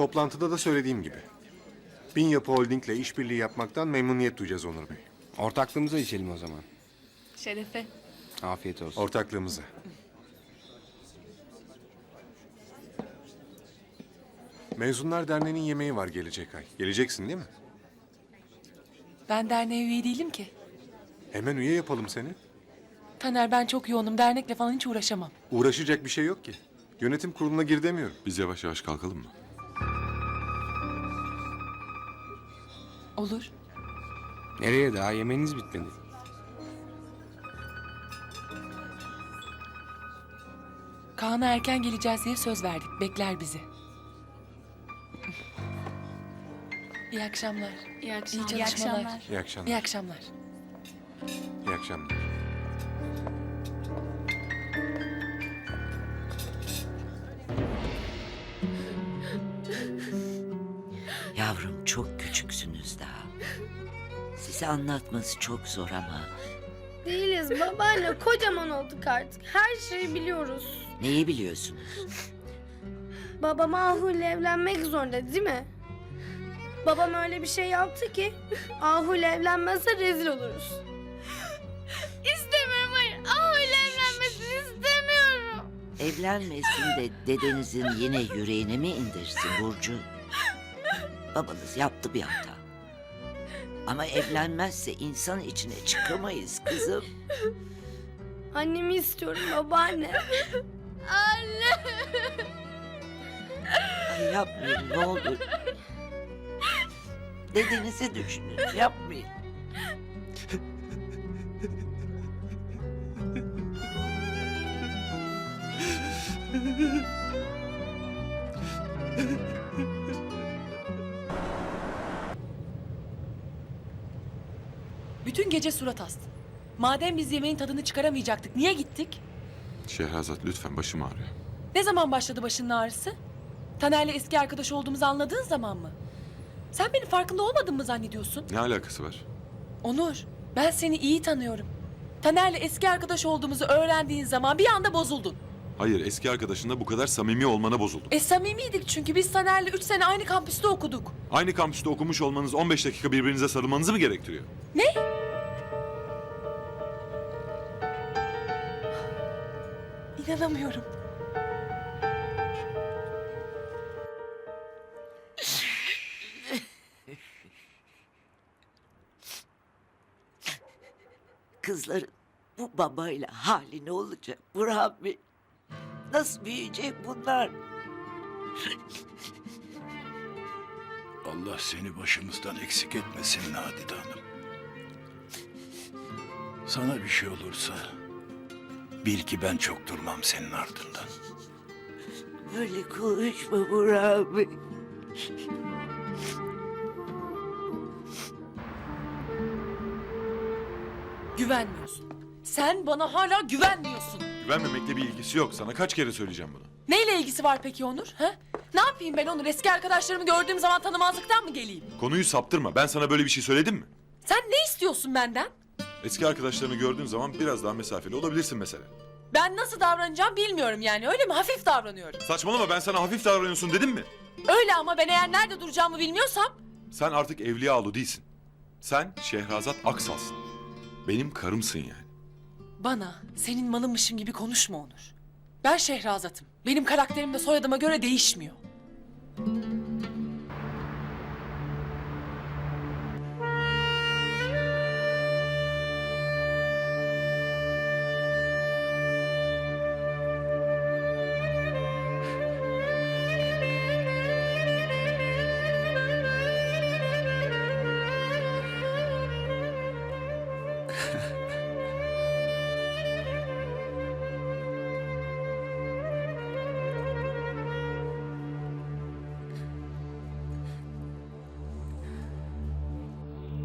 Toplantıda da söylediğim gibi. Bin Yapı Holding'le işbirliği yapmaktan memnuniyet duyacağız Onur Bey. Ortaklığımıza içelim o zaman. Şerefe. Afiyet olsun. Ortaklığımıza. Mezunlar Derneği'nin yemeği var gelecek ay. Geleceksin değil mi? Ben derneğe üye değilim ki. Hemen üye yapalım seni. Taner ben çok yoğunum. Dernekle falan hiç uğraşamam. Uğraşacak bir şey yok ki. Yönetim kuruluna gir demiyorum. Biz yavaş yavaş kalkalım mı? Olur. Nereye daha yemeğiniz bitmedi. Kaan'a erken geleceğiz diye söz verdik. Bekler bizi. İyi akşamlar. İyi akşamlar. İyi çalışmalar. İyi akşamlar. İyi akşamlar. İyi akşamlar. Yavrum çok küçüksünüz daha. Size anlatması çok zor ama Değiliz babaanne kocaman olduk artık. Her şeyi biliyoruz. neyi biliyorsunuz? Babam Ahu ile evlenmek zorunda değil mi? Babam öyle bir şey yaptı ki Ahu ile evlenmezse rezil oluruz. İstemiyorum hayır. Ahu ile evlenmesini istemiyorum. Evlenmesin de dedenizin yine yüreğine mi indirsin Burcu? Babanız yaptı bir hata. Ama evlenmezse insan içine çıkamayız kızım. Annemi istiyorum babaanne. Anne. Ay yapmayın ne olur. Dedenizi düşünün yapmayın. Bütün gece surat astın. Madem biz yemeğin tadını çıkaramayacaktık niye gittik? Şehrazat lütfen başım ağrıyor. Ne zaman başladı başının ağrısı? Taner'le eski arkadaş olduğumuzu anladığın zaman mı? Sen benim farkında olmadın mı zannediyorsun? Ne alakası var? Onur, ben seni iyi tanıyorum. Taner'le eski arkadaş olduğumuzu öğrendiğin zaman bir anda bozuldun. Hayır eski arkadaşınla bu kadar samimi olmana bozuldum. E samimiydik çünkü biz Taner'le üç sene aynı kampüste okuduk. Aynı kampüste okumuş olmanız 15 dakika birbirinize sarılmanızı mı gerektiriyor? İnanamıyorum. Kızların bu babayla hali ne olacak Burhan Bey? Nasıl büyüyecek bunlar? Allah seni başımızdan eksik etmesin Nadide Hanım. Sana bir şey olursa bil ki ben çok durmam senin ardından. Böyle konuşma Burhan Bey. Güvenmiyorsun. Sen bana hala güvenmiyorsun. Güvenmemekle bir ilgisi yok. Sana kaç kere söyleyeceğim bunu. Neyle ilgisi var peki Onur? Ha? Ne yapayım ben Onur? Eski arkadaşlarımı gördüğüm zaman tanımazlıktan mı geleyim? Konuyu saptırma. Ben sana böyle bir şey söyledim mi? Sen ne istiyorsun benden? Eski arkadaşlarını gördüğün zaman biraz daha mesafeli olabilirsin mesela. Ben nasıl davranacağım bilmiyorum yani öyle mi? Hafif davranıyorum. Saçmalama ben sana hafif davranıyorsun dedim mi? Öyle ama ben eğer nerede duracağımı bilmiyorsam... Sen artık Evliyaoğlu değilsin. Sen Şehrazat Aksal'sın. Benim karımsın yani. Bana senin malınmışım gibi konuşma Onur. Ben Şehrazat'ım. Benim karakterim de soyadıma göre değişmiyor.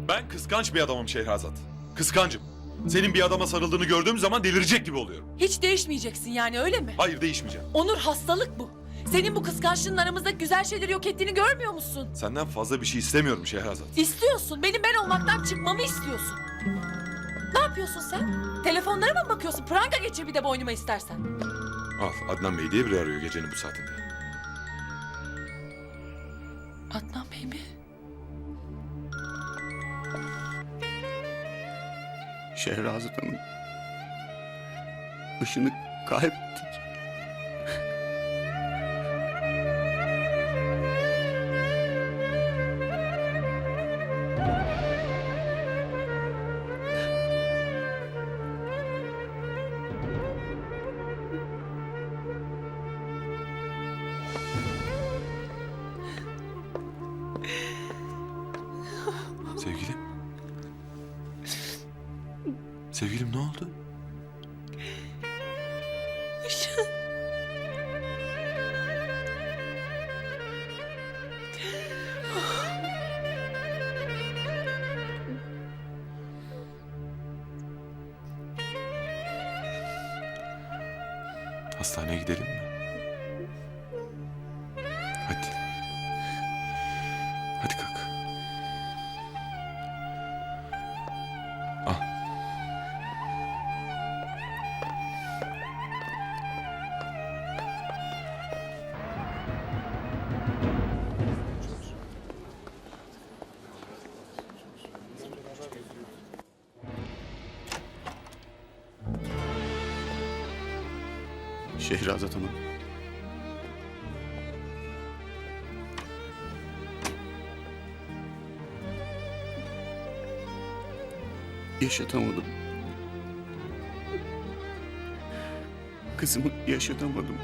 Ben kıskanç bir adamım Şehrazat. Kıskancım. Senin bir adama sarıldığını gördüğüm zaman delirecek gibi oluyorum. Hiç değişmeyeceksin yani öyle mi? Hayır değişmeyeceğim. Onur hastalık bu. Senin bu kıskançlığın aramızdaki güzel şeyleri yok ettiğini görmüyor musun? Senden fazla bir şey istemiyorum Şehrazat. İstiyorsun. Benim ben olmaktan çıkmamı istiyorsun. Ne yapıyorsun sen? Telefonlara mı bakıyorsun? Pranga geçir bir de boynuma istersen. Al Adnan Bey diye biri arıyor gecenin bu saatinde. Adnan Bey mi? Şehrazat Hanım. Işını kaybettik. Sevgilim ne oldu? Hastaneye gidelim mi? Şehrazat Hanım. Yaşatamadım. Kızımı yaşatamadım.